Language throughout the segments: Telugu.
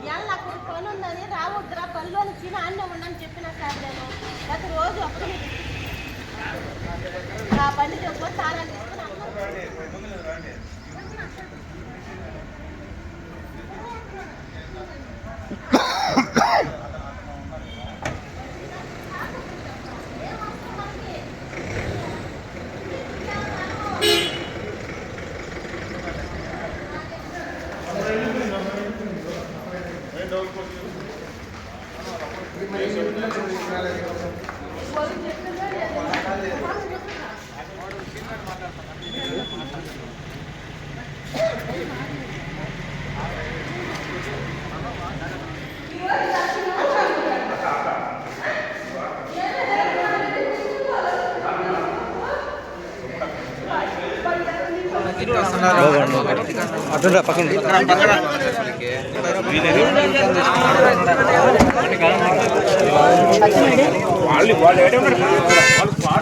ఇవాళ నాకు పని ఉందని రావద్దురా పనిలో తిని అన్నే ఉండని చెప్పిన సార్ నేను గత రోజు ఒక్కనే డెవలప్మెంట్ అటుండ్రా పక్కన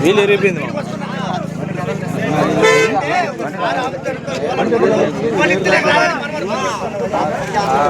వీళ్ళు ఎరిగిపోయింది ఆ